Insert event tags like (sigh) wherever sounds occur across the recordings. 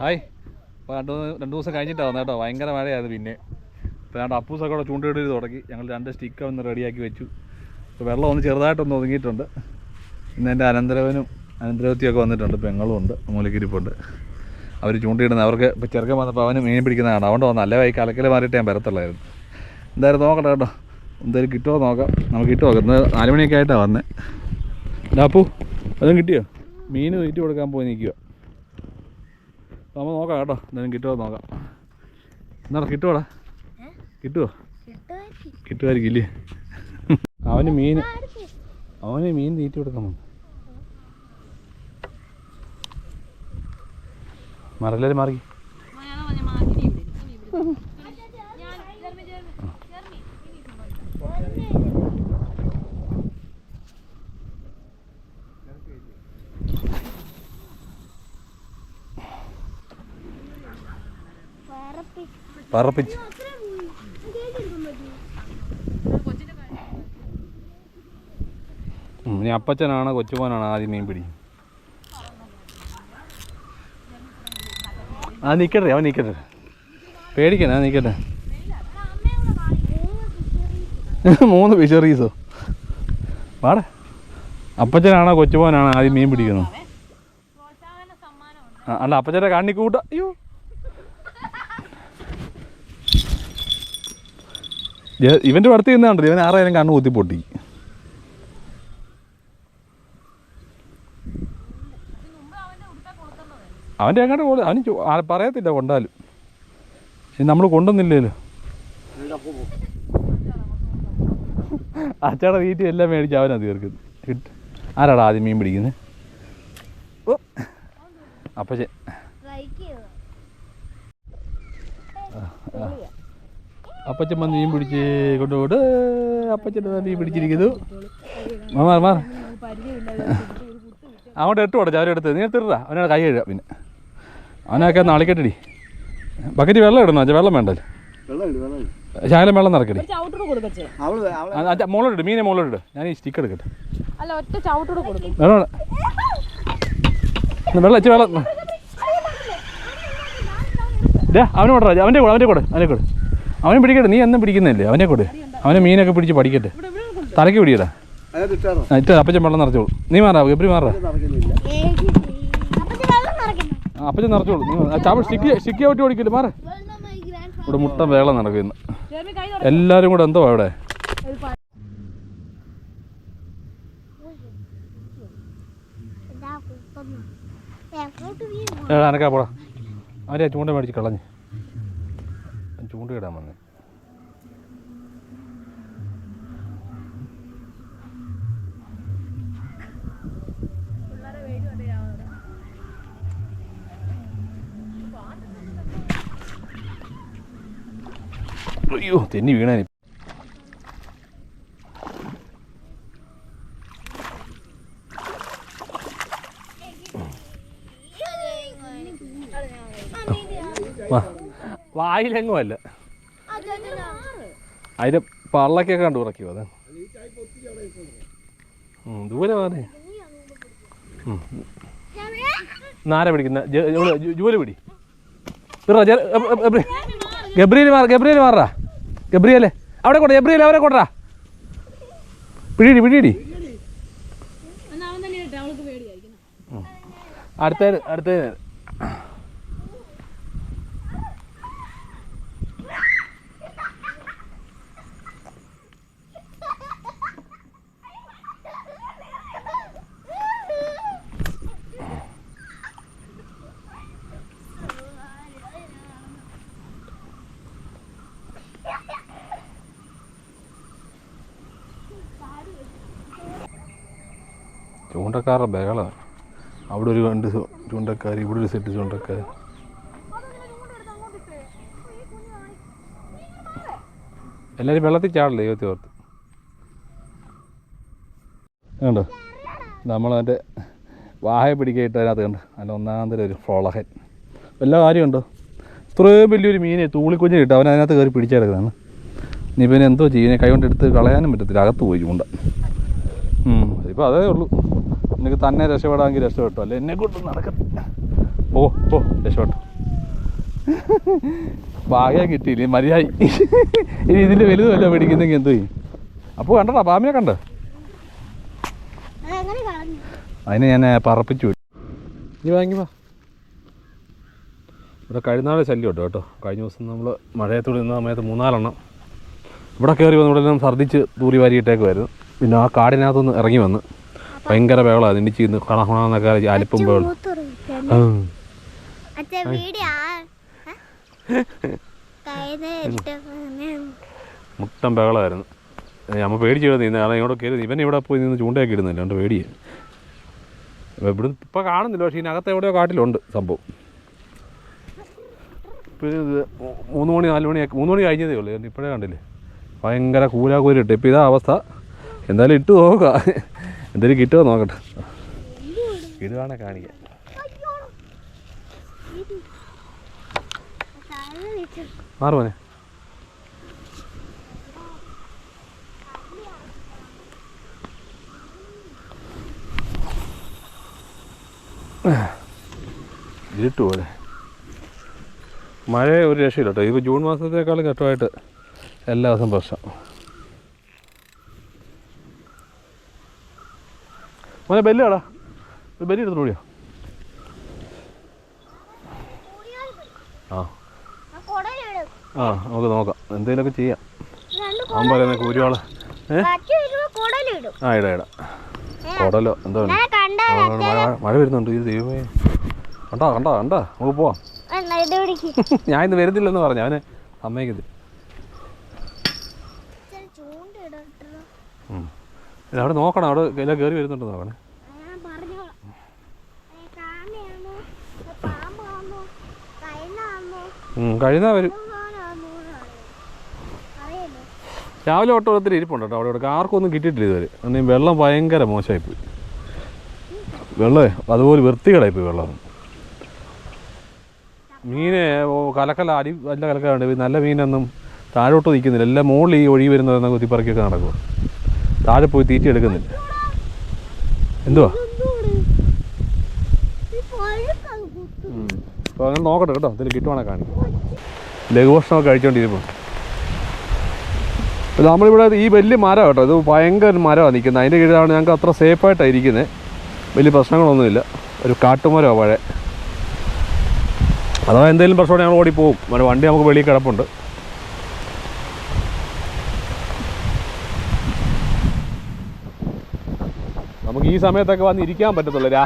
Hi. ഇപ്പോൾ രണ്ട് രണ്ട് ദിവസം കഴിഞ്ഞിട്ടാണ് കേട്ടോ ഭയങ്കര മഴയായിരുന്നു പിന്നെ. ഇപ്പോൾ ഞങ്ങൾ അപ്പൂസൊക്കെ കൂടെ ചൂണ്ടിട്ട് തുടങ്ങി. ഞങ്ങൾ രണ്ട് സ്റ്റിക്ക് ഒന്ന് റെഡിയാക്കി വെച്ചു. ഇപ്പോൾ വെള്ളം ഒന്ന് ചെറുതായിട്ടൊന്ന് ഒതുങ്ങിയിട്ടുണ്ട്. ഇന്ന് എന്റെ അനന്തരവനും അനന്തരവത്തിയൊക്കെ വന്നിട്ടുണ്ട്. പെങ്ങളും ഉണ്ട്. മൂലക്കിരിപ്പുണ്ട് അവർ ചൂണ്ടിയിടുന്നത് അവർക്ക് ഇപ്പോൾ ചെറുക്കൻ വന്നപ്പോൾ അവന് മീൻ പിടിക്കുന്നതാണ് അതുകൊണ്ട് നല്ല അല്ലേ വൈ കലക്കൽ മാറിയിട്ട് ഞാൻ വരത്തുള്ളായിരുന്നു. എന്തായാലും നോക്കട്ടെ കേട്ടോ എന്തായാലും കിട്ടുമോ നോക്കാം. നമുക്ക് കിട്ടുമോ ഇന്ന് നാല് മണിയൊക്കെ ആയിട്ടാണ് വന്നത് അപ്പൂ അതും കിട്ടിയോ? മീൻ വീറ്റ് കൊടുക്കാൻ പോയി നിൽക്കുക നമ്മൾ നോക്കാം കേട്ടോ. എന്തായാലും കിട്ടുമോ നോക്കാം. എന്നാടാ കിട്ടുമോടാ കിട്ടുമോ കിട്ടുമായിരിക്കും ഇല്ലേ? അവന് മീൻ അവന് മീൻ തീറ്റി കൊടുക്കണം മറല്ലേ മാറി പറപ്പിച്ച്. ഇനി അപ്പച്ചനാണ് കൊച്ചുമോനാണ് ആദ്യം മീൻ പിടി ആ നിൽക്കട്ടെ അവൻ നിൽക്കട്ടെ പേടിക്കണേ ആ നിൽക്കട്ടെ (laughs) മൂന്ന് ഫിഷറീസോ പാടെ അപ്പച്ചനാണോ കൊച്ചുമോനാണോ ആദ്യം മീൻ പിടിക്കുന്നത്? അല്ല അപ്പച്ചന്റെ കണ്ണിക്കൂട്ട. അയ്യോ. ഇവന്റെ അടുത്ത് നിന്നാണ്ടല്ലോ ഇവൻ ആറായിരം കണ്ണ് കുത്തി പൊട്ടി. അവന്റെ എങ്ങോട്ട് അവന് ആ, പറയത്തില്ല കൊണ്ടാലും. നമ്മൾ കൊണ്ടുവന്നില്ലല്ലോ അച്ചാടെ വീട്ടിൽ എല്ലാം മേടിച്ച് അവനാ തീർക്കുന്നത് ആരാടാ ആദ്യം മീൻ പിടിക്കുന്നത് ഓ. അപ്പച്ചൻ. അപ്പച്ചൻ വന്ന് മീൻ പിടിച്ച് കൊണ്ടുപോട് അപ്പച്ചൻ മീൻ പിടിച്ചിരിക്കുന്നു. മാറി മാറി അങ്ങോട്ട് ഇട്ട് കൊടുത്തു അവരെടുത്ത് നീ എടുത്തിട്ടാ അവനോട് കൈ കഴുകാം പിന്നെ. അവനൊക്കെ നാളിക്കെട്ടടി ബക്കറ്റ് വെള്ളം ഇടണോ? അച്ഛാ വെള്ളം വേണ്ടല്ലോ. ശാലം വെള്ളം നിറക്കടി. മോളോട് മീനെ മോളോട് ഞാൻ ഈ സ്റ്റിക്ക് എടുക്കട്ടെ. അല്ല ഒറ്റ ചവിട്ടൂടെ കൊടുക്കും. വെള്ളം അച്ഛ വെള്ളം. അവനോട് അവനെ അവന്റെ കൂടെ അവന്റെ കൂടെ അവനെ കൂടെ. അവനെ പിടിക്കട്ടെ നീ എന്നും പിടിക്കുന്നില്ലേ അവനെ കൂടെ. അവനെ മീനൊക്കെ പിടിച്ച് പഠിക്കട്ടെ. തലയ്ക്ക് പിടിയടാ. ഇട്ട് അപ്പച്ചൻ വെള്ളം നിറച്ചോളൂ. നീ മാറാ എപ്പി മാറാ. അപ്പച്ചൻ നിറച്ചോളൂ. നീ ചാവ സ്റ്റിക്ക് സ്റ്റിക്ക് ഔട്ടി ഓടിക്കില്ല മാറ. ഇവിടെ മുട്ട വേള നടക്കുന്നു. എല്ലാവരും കൂടെ എന്തോ അവിടെ? അനക്കാ പോടാ. അവരെ ചൂണ്ട മേടിച്ച് കളഞ്ഞ്. ചൂണ്ടയിടാൻ വന്നേ. അയ്യോ തെന്നി വീണാനി വാ. അതിന്റെ പള്ളക്കൊക്കെ കണ്ടു ഉറക്കിയോ അത് ദൂരെ മാറി നാര പിടിക്കുന്ന ജൂൽ പിടി. ഗബ്രിയൽ മാറ ഗബ്രിയേൽ മാറാ ഗബ്രിയേലെ അവിടെ കൊട ഗബ്രിയൽ അവരെ കൊടറാ പിടിയിടി പിടിയിടി. അടുത്ത അടുത്ത ചൂണ്ടക്കാരുടെ ബഹളമാണ് അവിടെ ഒരു രണ്ട് ചൂണ്ടക്കാർ ഇവിടെ ഒരു സെറ്റ് ചൂണ്ടക്കാർ എല്ലാവരും വെള്ളത്തിൽ ചാടില്ല ദൈവത്തെ ഓർത്ത്. കണ്ടോ? നമ്മളതിന്റെ വാഹ പിടിക്കായിട്ട് അതിനകത്ത് കണ്ട്? അതിന്റെ ഒന്നാം തരം ഒരു ഫോളഹൻ. എല്ലാ കാര്യമുണ്ടോ ഇത്രയും വലിയൊരു മീനെ തൂളിക്കുഞ്ഞ് കിട്ടും. അവൻ അതിനകത്ത് കയറി പിടിച്ചെടുക്കുന്നതാണ് നീ പിന്നെ എന്തോ ചെയ്യുന്നത് കൈ കൊണ്ട് എടുത്ത് കളയാനും പറ്റത്തില്ല. അകത്ത് പോയി ചൂണ്ട. ഇപ്പോൾ അതേ ഉള്ളൂ. നിനക്ക് തന്നെ രക്ഷപ്പെടാമെങ്കിൽ രക്ഷപ്പെട്ടു. അല്ലെ? എന്നെ കൊണ്ട് നടക്കത്തില്ല. ഓ ഓ രക്ഷപ്പെട്ടു. ഭാഗ്യം കിട്ടിയില്ല? ഇനി മര്യാദ. ഇനി ഇതിന്റെ വലുത് വല്ല പിടിക്കുന്നെങ്കിൽ എന്തു ചെയ്യും? അപ്പോൾ കണ്ടടാ പാമ്പിനെ കണ്ടോ. അതിനെ ഞാൻ പറപ്പിച്ചു വിട്ടു. നീ വാങ്ങി വാ. ഇവിടെ കഴിഞ്ഞാൾ ശല്യം ഉണ്ട് കേട്ടോ. കഴിഞ്ഞ ദിവസം നമ്മൾ മഴയത്തോടെ നിന്ന സമയത്ത് മൂന്നാലെണ്ണം ഇവിടെ കയറി വന്ന് ഇവിടെ ഛർദ്ദിച്ച് തൂറി വാരിയിട്ടേക്കുമായിരുന്നു പിന്നെ ആ കാടിനകത്തുനിന്ന് ഇറങ്ങി വന്ന്. ഭയങ്കര ബഹളമാണ് നിന്റെ ഇന്ന് ഹണഹണന്നൊക്കെ അലിപ്പും ബഹളം മുട്ടൻ ബഹളമായിരുന്നു അമ്മ പേടിച്ച് നിന്ന് കാരണം ഇവിടെ കയറി ഇവൻ ഇവിടെ പോയി നിന്ന് ചൂണ്ടയൊക്കെ ഇടുന്നില്ല അതുകൊണ്ട് പേടിയെ. ഇവിടെ ഇവിടുന്ന് ഇപ്പം കാണുന്നില്ല പക്ഷേ ഇതിനകത്ത് എവിടെയോ കാട്ടിലുണ്ട് സംഭവം. പിന്നെ ഇത് മൂന്ന് മണി നാല് മണിയൊക്കെ മൂന്ന് മണി കഴിഞ്ഞതേ ഉള്ളൂ ഇപ്പോഴേ കണ്ടില്ലേ? ഭയങ്കര കൂലാകൂലിട്ട് ഇപ്പം ഇതാ അവസ്ഥ. എന്തായാലും ഇട്ട് നോക്കുക എന്തെങ്കിലും കിട്ടുമോ നോക്കട്ടെ. ഇടുവാണെ കാണിക്കാം മാറുമോനെ ഇരുട്ട് പോലെ. മഴ ഒരു രക്ഷയില്ല കേട്ടോ. ഇപ്പോൾ ജൂൺ മാസത്തേക്കാളും ഘട്ടമായിട്ട് എല്ലാ ദിവസവും പ്രശ്നം. മോനെ ബെല്ല് കാടാ. ഒരു ബെല്ല് എടുത്തു കൂടിയോ ആ. ആ നമുക്ക് നോക്കാം. എന്തെങ്കിലുമൊക്കെ ചെയ്യാം. അവൻ പറയുന്ന കൂലിയാൾ ഏ? കച്ചു വരുമ്പോ കുടലിടും ആ ഇടാ ഇടാ. കുടലോ എന്തോ മഴ വരുന്നുണ്ട്. ഇത് ദൈവമേ. കണ്ടാ കണ്ടാ കണ്ടാ? നമുക്ക് പോവാം. (laughs) ഞാൻ ഇന്ന് വരുന്നില്ലെന്ന് പറഞ്ഞു. അവന് സമ്മതിക്കത്തില്ല. ഇല്ല, അവിടെ നോക്കണം അവിടെ എല്ലാം കയറി വരുന്നുണ്ടോ നോക്കണേ ഉം, കഴിഞ്ഞാൽ വരും. രാവിലെ ഒട്ടും ഒത്തിരി ഇരിപ്പുണ്ട് കേട്ടോ അവിടെ ഇവിടെ ആർക്കും ഒന്നും കിട്ടിയിട്ടില്ല ഇതുവരെ. അന്നേ വെള്ളം ഭയങ്കര മോശമായിപ്പോയി. വെള്ളമേ അതുപോലെ വൃത്തികളായിപ്പോയി വെള്ളം. മീനെ കലക്കല അടി നല്ല കലക്കലുണ്ട് നല്ല മീനൊന്നും താഴോട്ട് നിൽക്കുന്നില്ല. എല്ലാം മുകളിൽ ഈ ഒഴി വരുന്നതെന്ന കുത്തിപ്പറക്കിയൊക്കെ നടക്കുക താഴെ പോയി തീറ്റി എടുക്കുന്നില്ല. എന്തുവാ? അപ്പോൾ അങ്ങനെ നോക്കട്ടെ കേട്ടോ ഇതിൽ കിട്ടുവാണെ കാണിക്കും ലഘുഭക്ഷണമൊക്കെ കഴിച്ചുകൊണ്ടിരിപ്പോൾ ഇത് നമ്മളിവിടെ ഈ വലിയ മരം കേട്ടോ ഇത് ഭയങ്കര മരമാണ് നിൽക്കുന്നത്. അതിന്റെ കീഴിലാണ് ഞങ്ങൾക്ക് അത്ര സേഫായിട്ടാണ് ഇരിക്കുന്നത് വലിയ പ്രശ്നങ്ങളൊന്നുമില്ല. ഒരു കാട്ടുമരമാണ് പഴയ. അഥവാ എന്തെങ്കിലും പ്രശ്നം ഞങ്ങൾ ഓടി പോകും വണ്ടി നമുക്ക് വെളിയിൽ കിടപ്പുണ്ട്. ഈ സമയത്തൊക്കെ വന്ന് ഇരിക്കാൻ പറ്റത്തുള്ളൂ. രാ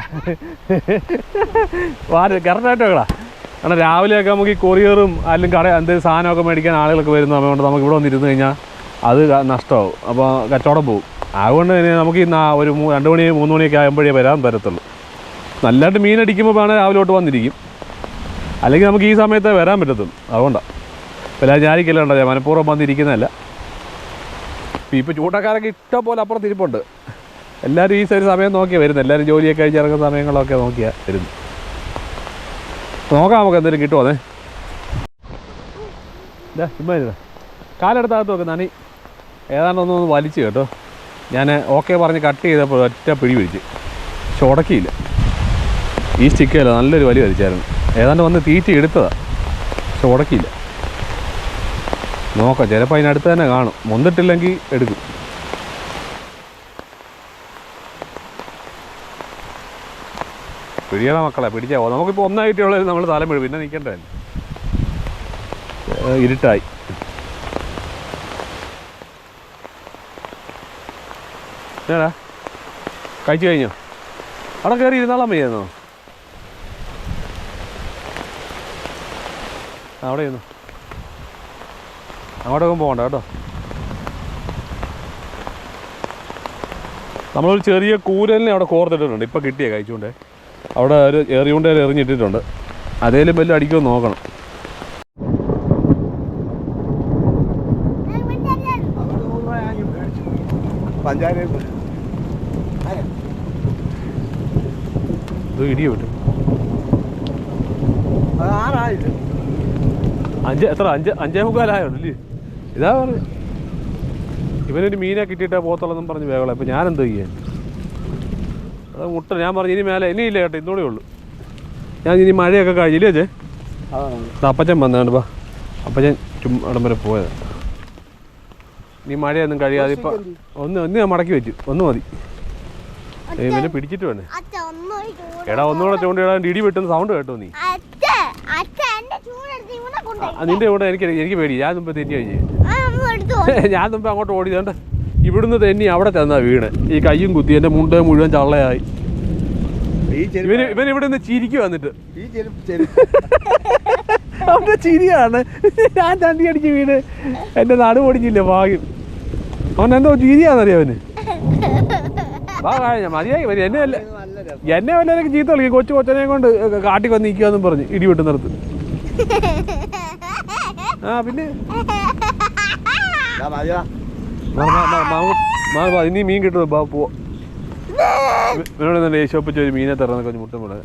കറക്റ്റായിട്ട് വെക്കടാ. കാരണം രാവിലെയൊക്കെ നമുക്ക് ഈ കൊറിയറും അല്ലെങ്കിൽ കട എന്തെങ്കിലും സാധനമൊക്കെ മേടിക്കാൻ ആളുകളൊക്കെ വരുന്ന സമയമുണ്ട് നമുക്ക് ഇവിടെ വന്നിരുന്ന് കഴിഞ്ഞാൽ അത് നഷ്ടമാവും. അപ്പോൾ കച്ചവടം പോകും അതുകൊണ്ട് തന്നെ നമുക്ക് ഈ ഒരു രണ്ട് മണി മൂന്ന് മണിയൊക്കെ ആകുമ്പോഴേ വരാൻ പറ്റത്തുള്ളൂ. നല്ലതായിട്ട് മീൻ അടിക്കുമ്പോൾ വേണേൽ രാവിലോട്ട് വന്നിരിക്കും. അല്ലെങ്കിൽ നമുക്ക് ഈ സമയത്ത് വരാൻ പറ്റത്തുള്ളൂ. അതുകൊണ്ടാണ് വല്ല ഞാനിക്കല്ല ഉണ്ടോ മനഃപൂർവം വന്നിരിക്കുന്നതല്ല. ഇപ്പം ഇപ്പോൾ ചൂട്ടക്കാരൊക്കെ ഇഷ്ടം പോലെ അപ്പുറത്ത് ഇരിപ്പുണ്ട്. എല്ലാവരും ഈ ഒരു സമയം നോക്കിയാണ് വരുന്നത് എല്ലാവരും ജോലിയൊക്കെ കഴിഞ്ഞ് ഇറങ്ങുന്ന സമയങ്ങളൊക്കെ നോക്കിയാണ് വരുന്നു. നോക്കാം നമുക്ക് എന്തെങ്കിലും കിട്ടുമോ അതെ? ഇതാ ചുമ്മാ ഇരുന്ന. കാലെടുത്തകത്ത് നോക്ക് നനി. ഏതാണ്ടൊന്നും ഒന്ന് വലിച്ചു കേട്ടോ. ഞാൻ ഓക്കെ പറഞ്ഞ് കട്ട് ചെയ്തപ്പോൾ ഒറ്റ പിടി പിടിച്ച്. പക്ഷെ ഉടക്കിയില്ല. ഈ സ്റ്റിക്കല്ല നല്ലൊരു വലി വലിച്ചായിരുന്നു. ഏതാണ്ട് വന്ന് തീറ്റി എടുത്തതാണ് പക്ഷെ ഉടക്കിയില്ല. നോക്കാം ചിലപ്പോൾ അതിനടുത്ത് തന്നെ കാണും. മുന്നിട്ടില്ലെങ്കിൽ എടുക്കും. പിടിയണ മക്കളെ പിടിച്ചാ. പോകാം നമുക്കിപ്പോൾ ഒന്നായിട്ടുള്ളത് നമ്മൾ തലം വീഴും പിന്നെ നിൽക്കണ്ടല്ലേ ഇരുട്ടായി. ഞാനാ കഴിച്ചു കഴിഞ്ഞോ? അവിടെ കയറി ഇരുന്നാളാൻ വയ്യായിരുന്നോ അവിടെ ഇരുന്നു. അങ്ങോട്ട് പോകണ്ട കേട്ടോ. നമ്മളൊരു ചെറിയ കൂരലിനെ അവിടെ കോർത്തിട്ടിട്ടുണ്ട്. ഇപ്പം കിട്ടിയേ കഴിച്ചുകൊണ്ടേ. അവിടെ ഒരു എറിയുകൊണ്ട് എറിഞ്ഞിട്ടിട്ടുണ്ട് അതേലും വല്ല അടിക്കുമോ നോക്കണം. ഇത് ഇടിയോ വിട്ടു അഞ്ച് എത്ര? അഞ്ച് അഞ്ചേ മുക്കാലായോ ഇതാ പറഞ്ഞു. ഇവനൊരു മീനെ കിട്ടിയിട്ടേ പോത്തുള്ളതെന്നും പറഞ്ഞ് വേഗം ഇപ്പം ഞാൻ എന്താ ചെയ്യാൻ? അത് മുട്ട ഞാൻ പറഞ്ഞു ഇനി മേലെ ഇനി ഇല്ല കേട്ടോ ഇന്നൂടെ ഉള്ളൂ. ഞാൻ ഇനി മഴയൊക്കെ കഴിഞ്ഞില്ലേ ചേ അപ്പച്ചൻ വന്നാണ്ട് ബാ അപ്പച്ചൻ ചും അവിടം വരെ പോയത്. ഇനി മഴയൊന്നും കഴിയാതെ ഇപ്പം ഒന്ന് ഒന്ന് ഞാൻ മടക്കി വെച്ചു. ഒന്ന് മതി. പിന്നെ പിടിച്ചിട്ട് വേണേ എടാ ഒന്നുകൂടെ ചൂണ്ടിടാൻ ഇടി വെട്ടുന്ന സൗണ്ട് കേട്ടോ നീ. നിന്റെ കൂടെ എനിക്ക് എനിക്ക് പേടി. ഞാൻ മുമ്പ് തെറ്റി കഴിഞ്ഞ് ഞാൻ മുമ്പ് അങ്ങോട്ട് ഓടിയതുകൊണ്ട് ഇവിടുന്ന് തന്നെ അവിടെ ചെന്നാ വീണ്. ഈ കയ്യും കുത്തി എന്റെ മുണ്ട് മുഴുവൻ ചള്ളയായി. ഇവന് ഇവൻ ഇവിടെ നിന്ന് ചിരിക്കു വന്നിട്ട് അവന്റെ ചിരിയാണ്. ഞാൻ തണ്ടി അടിച്ച് വീണ്. എന്റെ നാട് പൊടിഞ്ഞില്ല ഭാഗ്യം. അവൻ എന്തോ ചിരിയാന്നറിയാവന് മതിയായി എന്നെ വല്ല എന്നെ വല്ലതൊക്കെ ചീത്ത കളിക്കും കൊച്ചു കൊച്ചനെ കൊണ്ട് കാട്ടി വന്ന് നിൽക്കാന്നും പറഞ്ഞ് ഇടി വെട്ട് നിർത്ത്. ആ പിന്നെ? ഇനി മീൻ കിട്ടും. ബാ പോ ഇവനോട് തന്നെ യേശോപ്പിച്ച് ഒരു മീനെ തരാന്നൊക്കെ പറഞ്ഞ് മുട്ടം ഇത്?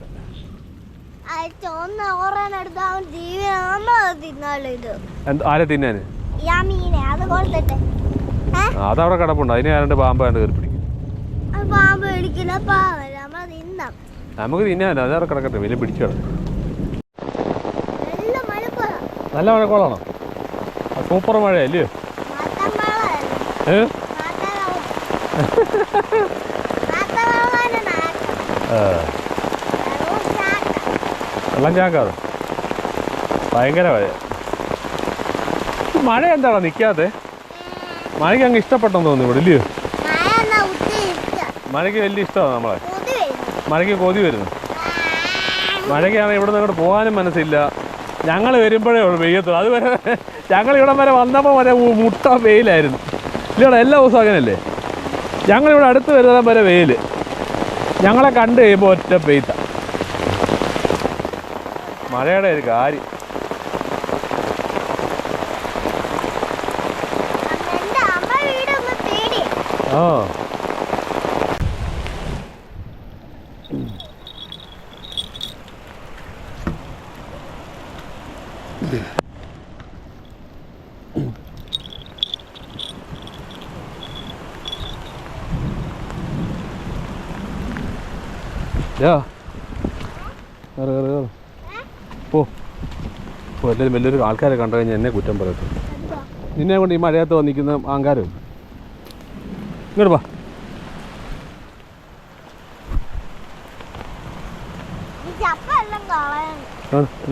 ആരെ തിന്നാന്? അതവിടെ കിടപ്പുണ്ട്. അതിനെ ആരണ്ട് പാമ്പാണ്ട് കയറി പിടിക്കും. നമുക്ക് തിന്നാനോ അതവിടെ കിടക്കട്ടെ. വലിയ പിടിച്ചു നല്ല മഴക്കോളാണോ? സൂപ്പർ മഴയല്ലേ? വെള്ളം ചാക്കാതെ. ഭയങ്കര മഴ മഴ എന്താണോ നിൽക്കാതെ മഴയ്ക്ക് അങ്ങ് ഇഷ്ടപ്പെട്ടെന്ന് തോന്നുന്നു ഇവിടെ ഇല്ലയോ? മഴയ്ക്ക് വലിയ ഇഷ്ടമാണ് നമ്മളെ? മഴയ്ക്ക് കൊതി വരുന്നു. മഴയ്ക്കാണെങ്കിൽ ഇവിടെ നിന്ന് പോകാനും മനസ്സില്ല. ഞങ്ങൾ വരുമ്പോഴേ ഉള്ളൂ വെയ്യത്തുള്ളൂ അതുവരെ ഞങ്ങൾ ഇവിടെ വരെ വന്നപ്പോൾ വരെ മുട്ട വെയിലായിരുന്നു. ഇല്ലടാ എല്ലാ ദിവസവും അങ്ങനെയല്ലേ? ഞങ്ങളിവിടെ അടുത്ത് വരുന്ന വരെ വെയിൽ ഞങ്ങളെ കണ്ടു കഴിയുമ്പോൾ ഒറ്റ പെയ്ത്ത മഴയുടെ ഒരു കാര്യം. ആ യാ കയറ് കയറ് കയറ് പോ എല്ലാവരും വലിയൊരു ആൾക്കാരെ കണ്ടു കഴിഞ്ഞാൽ എന്നെ കുറ്റം പറയത്തു നിന്നെ കൊണ്ട് ഈ മഴയത്ത് വന്നിരിക്കുന്ന ആങ്കാരം. ഇങ്ങോട്ട് വാ.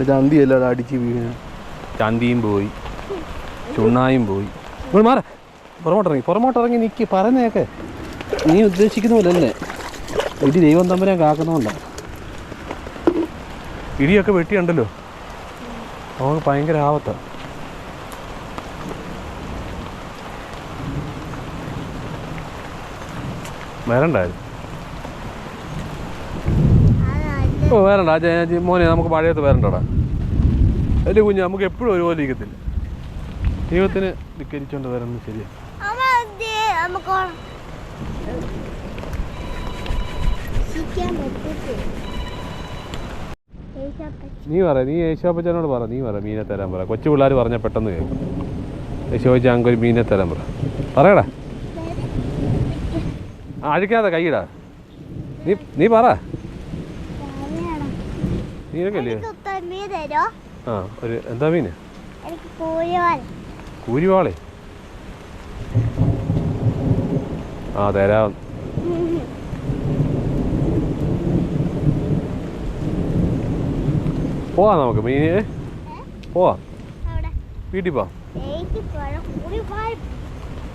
ചന്തി എല്ലാം അടിച്ച് വീണ. ചന്തിയും പോയി. ചുണ്ണായും പോയി. ഇങ്ങോട്ട് മാറ. പുറമോട്ടിറങ്ങി. പുറമോട്ടിറങ്ങി നിൽക്കി പറഞ്ഞേക്കെ നീ ഉദ്ദേശിക്കുന്ന പോലെ അല്ലേ? ഇടി ദൈവം തമ്പരാൻ കാക്കുന്നതുകൊണ്ടാണ് ഇടിയൊക്കെ വെട്ടിയുണ്ടല്ലോ. അവർക്ക് ഭയങ്കര ആപത്താണ് വരണ്ടായിരുന്നു. ഓ വരണ്ട. ആ ചേച്ചി മോനെ നമുക്ക് പഴയത്ത് വരണ്ടടാ. അല്ലേ കുഞ്ഞ് നമുക്ക് എപ്പോഴും ഒരുപോലെ ഇരിക്കത്തില്ല. ദൈവത്തിന് ധിക്കരിച്ചോണ്ട് വരണം ശരിയാ. നമുക്ക് you. നീ പറ നീ യേശോപ്പച്ചനോട് പറ നീ പറ മീനെ തരാൻ പറ. കൊച്ചു പിള്ളേർ പറഞ്ഞ പെട്ടെന്ന് കേൾക്കും. യേശോപ്പച്ച ഞങ്ങൾക്ക് ഒരു മീനെ തരാൻ പറ. പറയടാ. ആ, അഴിക്കാതെ കൈയിടാ. നീ നീ പറ. തരോ ആ ഒരു എന്താ മീന്? കൂരിവാളെ ആ തരാം. (laughs) പോവാം നമുക്ക് മീന് പോവാം. വീട്ടിൽ പോവാം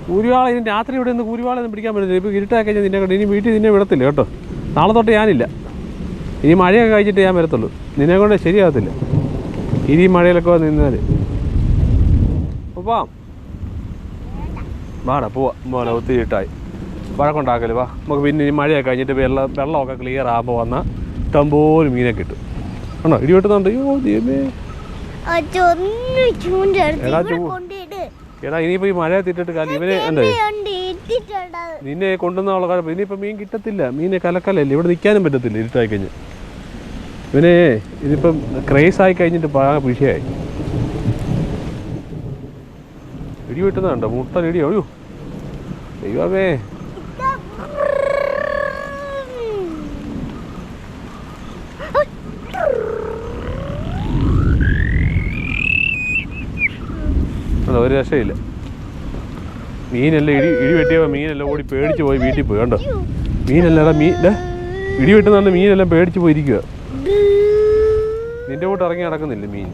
കൂരിവാള ഇനി രാത്രി ഇവിടെ നിന്ന് കൂരിവാളൊന്നും പിടിക്കാൻ പറ്റില്ല ഇപ്പോൾ ഇരുട്ടാക്കി കഴിഞ്ഞാൽ നിന്നെ കൊണ്ട് ഇനി വീട്ടിൽ നിന്നെ വിടത്തില്ല കേട്ടോ. നാളെ തൊട്ട് ഞാനില്ല. ഇനി മഴയൊക്കെ കഴിച്ചിട്ട് ഞാൻ വരത്തുള്ളൂ. നിന്നെ കൊണ്ട് ശരിയാകത്തില്ല. ഇനി മഴയിലൊക്കെ നിന്നാൽ. പോവാം. വാടാ പോവാം. മോനെ ഒത്തിരി ഇട്ടായി വഴക്കുണ്ടാക്കൽ വാ. നമുക്ക് പിന്നെ ഇനി മഴയൊക്കെ കഴിഞ്ഞിട്ട് വെള്ളം വെള്ളമൊക്കെ ക്ലിയർ ആകുമ്പോൾ വന്നാൽ ഇഷ്ടംപോലെ മീനൊക്കെ കിട്ടും. ആണോ? ഇടി വെട്ടുന്നുണ്ട് അയ്യോ ദൈവമേ. എടാ, ഇവിടെ ചൂ- എടാ ഇനിയിപ്പോൾ ഈ മഴ തിട്ടിട്ട് കാലം ഇവനെ എന്താ? നിന്നെ നിന്നെ കൊണ്ടുവന്നുള്ള കുഴപ്പം ഇനിയിപ്പോ മീൻ കിട്ടത്തില്ല. മീനെ കലക്കലല്ലേ. ഇവിടെ നിൽക്കാനും പറ്റത്തില്ല ഇരുട്ടായി കഴിഞ്ഞ്. ഇവനെ ഇതിപ്പം ക്രേസ് ആയി കഴിഞ്ഞിട്ട് പാ പിഷയായി ഇടി വെട്ടുന്നുണ്ടോ മുട്ട ഇടി അയ്യോ. ദൈവമേ. അല്ല ഒരു രക്ഷയില്ല. മീനെല്ലാം ഇടി ഇടി വെട്ടിയപ്പോൾ മീനെല്ലാം ഓടി പേടിച്ച് പോയി വീട്ടിൽ പോയി കണ്ടോ? മീനെല്ലാം മീൻ ഇടി വെട്ടുന്നുണ്ട് മീനെല്ലാം പേടിച്ച് പോയിരിക്കുക നിന്റെ കൂട്ട് ഇറങ്ങി നടക്കുന്നില്ല മീൻ?